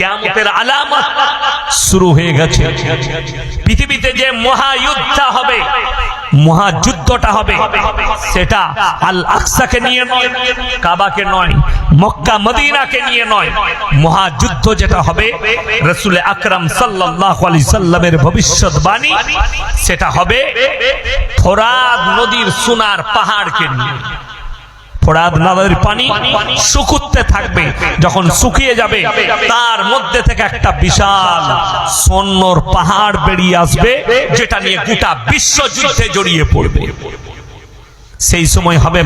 কেয়ামতের আলামত শুরু হয়ে গেছে। পৃথিবীতে যে মহাযুদ্ধ হবে, মহাযুদ্ধটা হবে, সেটা আল আকসাকে নিয়ে নয়, কাবাকে নয়, মক্কা, মদিনাকে নিয়ে নয়। মহাযুদ্ধ যেটা হবে, রসুল আকরাম সাল্লাল্লাহু আলাইহি সাল্লামের ভবিষ্যৎবাণী, সেটা হবে ফোরাদ নদীর সোনার পাহাড়কে নিয়ে। ফোরাদ নদের পানি শুকুতে থাকবে, যখন শুকিয়ে যাবে, তার মধ্যে থেকে একটা বিশাল সন্নর পাহাড় বেরিয়ে আসবে, যেটা নিয়ে গোটা জড়িয়ে পড়বে। সেই সময় হবে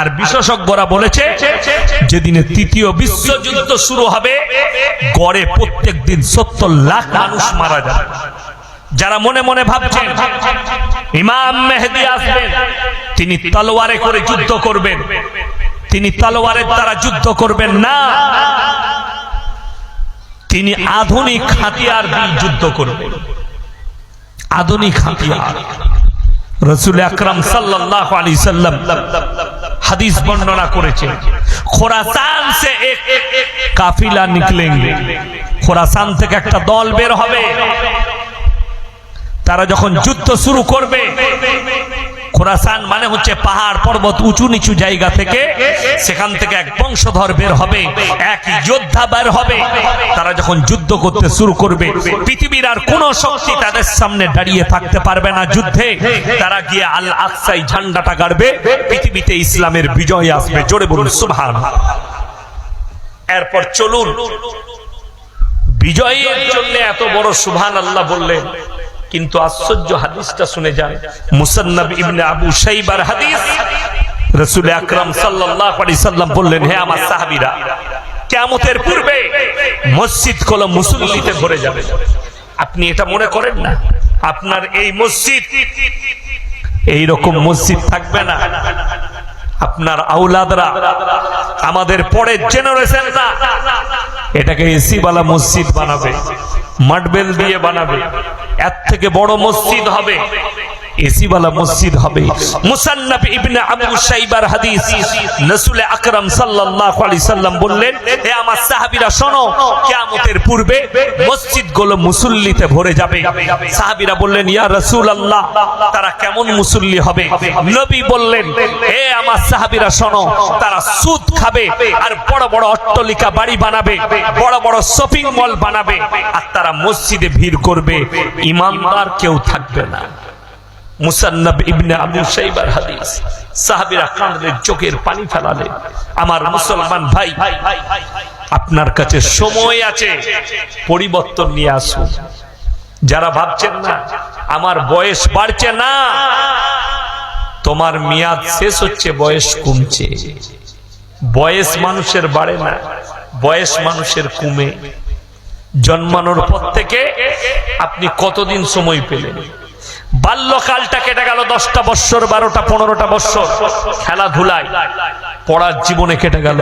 আর বিশেষজ্ঞরা বলেছে, যেদিনে তৃতীয় বিশ্বযুদ্ধ শুরু হবে, গড়ে প্রত্যেক দিন সত্তর লাখ মানুষ মারা যাবে। যারা মনে মনে ভাবছেন, ইমাম মেহেদি আসবেন, তিনি তলোয়ারে করে যুদ্ধ করবেন। তিনি তলোয়ারের দ্বারা যুদ্ধ করবেন না। তিনি আধুনিক হাতিয়ার দিয়ে যুদ্ধ করবেন। আধুনিক হাতিয়ার। রসুল আকরাম সাল্লাল্লাহু আলাইহি সাল্লাম হাদিস বর্ণনা করেছেন, খোরাসান সে কাফিলা নিকলেঙ্গে। খোরাসান থেকে একটা দল বের হবে। তারা যখন যুদ্ধ শুরু করবে, খোরাসান মানে হচ্ছে পাহাড় পর্বত উঁচু নিচু জায়গা থেকে সেখান থেকে এক বংশধর বের হবে, এক যোদ্ধা বের হবে। তারা যখন যুদ্ধ করতে শুরু করবে, পৃথিবীর আর কোন শক্তি তাদের সামনে দাঁড়িয়ে থাকতে পারবে না যুদ্ধে। তারা গিয়ে আল আকসাই ঝান্ডাটা গাড়বে, পৃথিবীতে ইসলামের বিজয় আসবে। জোরে বলুন সুবহান এরপর চলুন। বিজয়ের জন্য এত বড় সুবহান আল্লাহ বললেন। কিন্তু আশ্চর্য হাদিসটা শুনে যান। মুসান্নব ইবনে আবু শাইবার হাদিস। রাসূল আকরাম সাল্লাম বললেন, হে আমার সাহাবীরা, কিয়ামতের পূর্বে মসজিদগুলো মুসল্লিতে ভরে যাবে। আপনি এটা মনে করেন না? আপনার এই মসজিদ এই রকম মসজিদ থাকবে না। আপনার আউলাদরা আমাদের পরের জেনারেশনরা এটাকে এসি বালা মসজিদ বানাবে। মার্বেল দিয়ে বানাবে। এর থেকে বড় মসজিদ হবে। এসি বালা মসজিদ হবে। মুসান্নাফ ইবনে আবু শাইবার হাদিস আকরাম সাল্লাল্লাহু আলাইহি সাল্লাম বললেন, হে আমার সাহাবীরা, শোনো, কিয়ামতের পূর্বে মসজিদগুলো মুসল্লিতে ভরে যাবে। সাহাবীরা বললেন, ইয়া রাসূলুল্লাহ, তারা কেমন মুসল্লি হবে? নবী বললেন, হে আমার সাহাবীরা, শোনো, তারা সুদ খাবে আর বড় বড় অট্টালিকা বাড়ি বানাবে, বড় বড় শপিং মল বানাবে, আর তারা মসজিদে ভিড় করবে। ইমানদার কেউ থাকবে না। আপনার কাছে সময় আছে, পরিবর্তন নিয়ে যারা ভাবছেন না, আমার বয়স বাড়ছে না, তোমার মেয়াদ শেষ হচ্ছে, বয়স কমছে। বয়স মানুষের বাড়ে না, বয়স মানুষের কমে। জন্মানোর পর থেকে আপনি কতদিন সময় পেলেন? বাল্যকালটা কেটে গেল দশটা বৎসর বারোটা পনেরোটা বৎসর। খেলাধুলায় পড়ার জীবনে কেটে গেল।